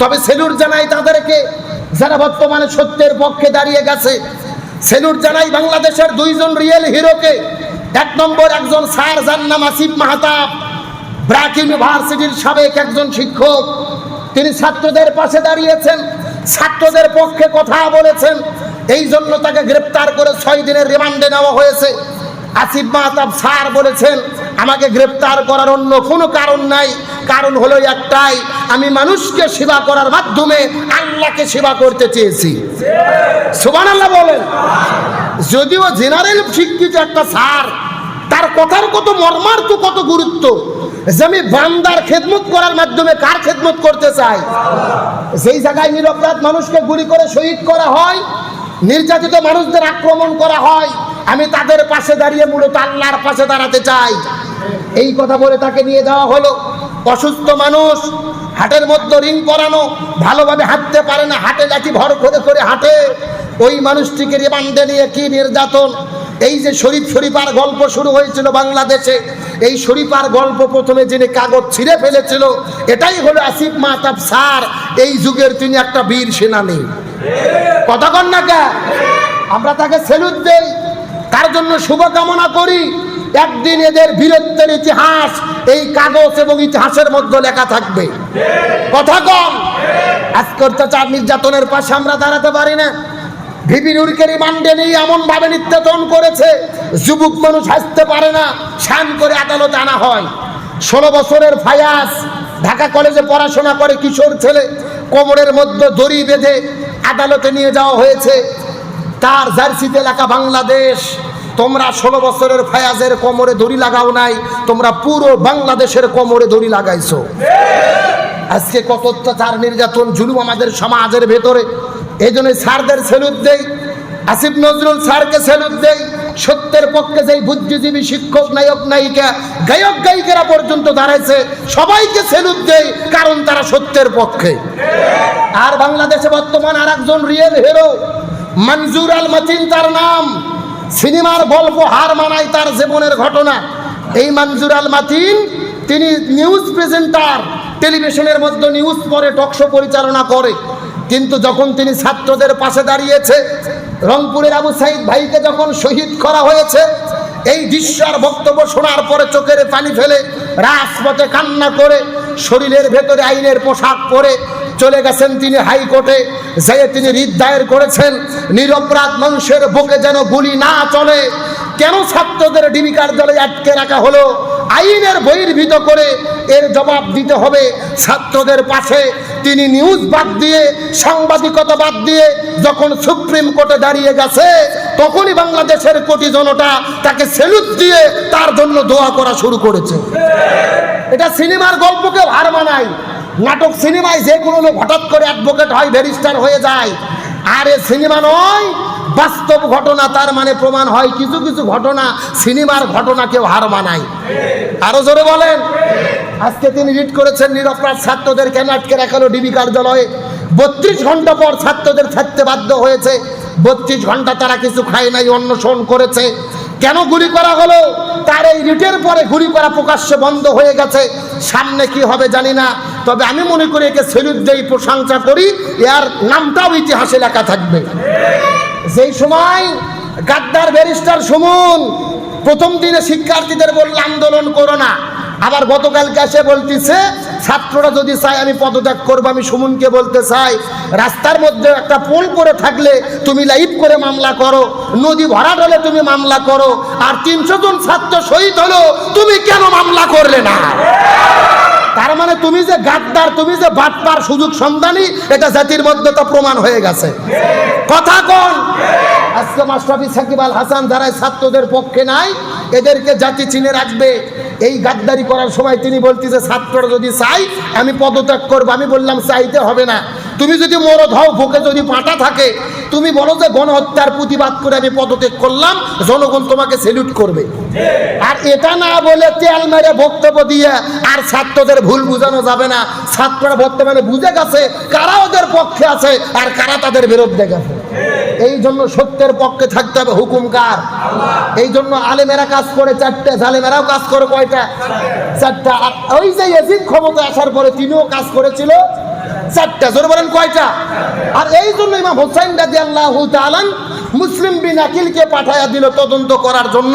তবে সেলুট জানাই তাদেরকে, যারা বর্তমানে সত্যের পক্ষে দাঁড়িয়ে গেছে সেলুট জানাই বাংলাদেশের দুইজন রিয়েল হিরোকে এক নম্বর একজন স্যার, যার নাম আসিফ মাহাতাব ব্র্যাক ইউনিভার্সিটির সাবেক একজন শিক্ষক। তিনি ছাত্রদের পাশে দাঁড়িয়েছেন, ছাত্রদের পক্ষে কথা বলেছেন, এই জন্য তাকে গ্রেপ্তার করে ছয় দিনের রিমান্ডে নেওয়া হয়েছে। আসিফ মাহতাব স্যার বলেছেন, আমাকে গ্রেপ্তার করার অন্য কোনো কারণ নাই কারণ হলো একটাই, আমি মানুষকে সেবা করার মাধ্যমে আল্লাহকে সেবা করতে চেয়েছি। সুবান আল্লাহ বলেন। যদিও জেনারেল শিক্ষিত একটা স্যার, তার কথার কত মর্মার্থ, কত গুরুত্ব। যে আমি বান্দার খেদমত করার মাধ্যমে কার খেদমত করতে চাই? সেই জায়গায় নিরপরাধ মানুষকে গুলি করে শহীদ করা হয়, নির্যাতিত মানুষদের আক্রমণ করা হয়, আমি তাদের পাশে দাঁড়িয়ে মূলত আল্লাহর পাশে দাঁড়াতে চাই। এই কথা বলে তাকে নিয়ে যাওয়া হলো। অসুস্থ মানুষ, হাটের মধ্যে রিং করানো ভালোভাবে হাঁটতে পারে না, হাটে লাঠি ভর করে করে হাঁটে। ওই মানুষটিকে রিমান্ডে নিয়ে কি নির্যাতন? এই যে শরীফ শরীফার গল্প শুরু হয়েছিল বাংলাদেশে, এই শরীফার গল্প প্রথমে যিনি কাগজ ছিঁড়ে ফেলেছিল, এটাই হলো আসিফ মাহতাব স্যার। এই যুগের তিনি একটা বীর সেনানী। কথা কন না কে? আমরা তাকে সেলুট দেই। তার জন্য শুভকামনা করি। একদিন এদের বীরত্বের ইতিহাস, এই কাগজ এবং ইতিহাসের মধ্যে লেখা থাকবে। কথা কম? আজকে অত্যাচার নির্যাতনের পাশে আমরা দাঁড়াতে পারি না। ভিপি নুরকে রিমান্ডে নিয়ে এমন ভাবে নির্যাতন করেছে, যুবক মানুষ হাসতে পারে না, শান করে আদালতে আনা হয়। ষোলো বছরের ফায়াস ঢাকা কলেজে পড়াশোনা করে কিশোর ছেলে, কোমরের মধ্যে দড়ি বেঁধে আদালতে নিয়ে যাওয়া হয়েছে। তার জার্সিতে লেখা বাংলাদেশ তোমরা ষোলো বছরের ফায়াজের কোমরে দড়ি লাগাও নাই, তোমরা পুরো বাংলাদেশের কোমরে দড়ি লাগাইছো। আজকে কত অত্যাচার, নির্যাতন, জুলুম আমাদের সমাজের ভেতরে। এই জন্য স্যারদের সেলুট দেই, আসিফ নজরুল স্যারকে সেলুট দেই, সত্যের পক্ষে যেই বুদ্ধিজীবী শিক্ষক, নায়ক, নায়িকা, গায়ক, গায়িকারা পর্যন্ত দাঁড়াইছে, সবাইকে সেলুট দেই, কারণ তারা সত্যের পক্ষে। আর বাংলাদেশে বর্তমান আর একজন রিয়েল হিরো মঞ্জুর আল মাতিন তার নাম। সিনেমার গল্প হার মানায় তার জীবনের ঘটনা। এই মঞ্জুর আল মাতিন, তিনি নিউজ প্রেজেন্টার, টেলিভিশনের মধ্যে নিউজ পরে টকশো পরিচালনা করে। কিন্তু যখন তিনি ছাত্রদের পাশে দাঁড়িয়েছে, রংপুরের আবু সাইদ ভাইকে যখন শহীদ করা হয়েছে, এই দৃশ্য আর বক্তব্য শোনার পরে চোখের পানি ফেলে রাজপথে কান্না করে, শরীরের ভেতরে আইনের পোশাক পরে চলে গেছেন তিনি হাইকোর্টে, যেয়ে তিনি রিট দায়ের করেছেন। নিরপরাধ মানুষের বুকে যেন গুলি না চলে। কেন ছাত্রদের ডিবি কার্যালয়ে আটকে রাখা হলো? আইনের বহির্ভূত করে এর জবাব দিতে হবে ছাত্রদের পাশে। তিনি নিউজ বাদ দিয়ে, সাংবাদিকতা বাদ দিয়ে যখন সুপ্রিম কোর্টে দাঁড়িয়ে গেছে, তখনই বাংলাদেশের কোটি জনতা তাকে সেলুট দিয়ে তার জন্য দোয়া করা শুরু করেছে। এটা সিনেমার গল্পকে হার মানায়। নাটক সিনেমায় যে কোনো লোক হঠাৎ করে অ্যাডভোকেট হয় ব্যারিস্টার হয়ে যায়। আর এ সিনেমা নয়, বাস্তব ঘটনা তার মানে প্রমাণ হয়। কিছু কিছু ঘটনা সিনেমার ঘটনাকেও হার মানায়। আরও জোরে বলেন। আজকে তিনি রিট করেছেন নিরপরাধ ছাত্রদের কেন আটকে রাখালো ডিবি কার্যালয়ে। বত্রিশ ঘণ্টা পর ছাত্রদের থাকতে বাধ্য হয়েছে। বত্রিশ ঘণ্টা তারা কিছু খায় নাই, অন্বেষণ করেছে। কেন গুলি করা হলো? তার এই রিটের পরে গুলি করা প্রকাশ্যে বন্ধ হয়ে গেছে। সামনে কি হবে জানি না। তবে আমি মনে করি একে সেলুট দেই প্রশংসা করি, এর নামটাও ইতিহাসে লেখা থাকবে। যেই সময় গাদ্দার ব্যারিস্টার সুমন প্রথম দিনে শিক্ষার্থীদের বলল, আন্দোলন করো না। আবার গতকালকে এসে বলতেছে, ছাত্ররা যদি চায় আমি পদত্যাগ করব, আমি সুমনকে বলতে চাই, রাস্তার মধ্যে একটা পোল করে থাকলে তুমি লাইভ করে মামলা করো, নদী ভরাট হলে তুমি মামলা করো, আর তিনশো জন ছাত্র শহীদ হলো, তুমি কেন মামলা করলে না? মানে তুমি যে গাদ্দার, তুমি যে বাটপার, সুযোগ সন্ধানী, এটা জাতির মধ্যে তো প্রমাণ হয়ে গেছে। কথা কোন। আজকে মাস্টাফি সাকিব আল হাসান যারা ছাত্রদের পক্ষে নাই, এদেরকে জাতি চিনে রাখবে। এই গাদ্দারি করার সময় তিনি বলতেছে, ছাত্ররা যদি চাই আমি পদত্যাগ করব। আমি বললাম, চাইতে হবে না। তুমি যদি মরদ হও, বুকে যদি পাটা থাকে তুমি বলো যে গণহত্যার প্রতিবাদ করে আমি পদত্যাগ করলাম, জনগণ তোমাকে সেলুট করবে। আর এটা না বলে তেল মেরে বক্তব্য দিয়ে আর ছাত্রদের ভুল বোঝানো যাবে না। ছাত্ররা বর্তমানে বুঝে গেছে কারা ওদের পক্ষে আছে আর কারা তাদের বিরুদ্ধে গেছে। এই জন্য সত্যের পক্ষে থাকতে হবে হুকুমকার এই জন্য আলেমেরা কাজ করে, চারটে জালেমেরাও কাজ করে কয়টা? চারটা। ওই যে এজিদ ক্ষমতা আসার পরে তিনিও কাজ করেছিল চারটা, জোরে বলেন কয়টা? আর এই জন্য ইমাম হোসাইন রাজি আল্লাহ মুসলিম বিন আকিলকে পাঠাইয়া দিল তদন্ত করার জন্য।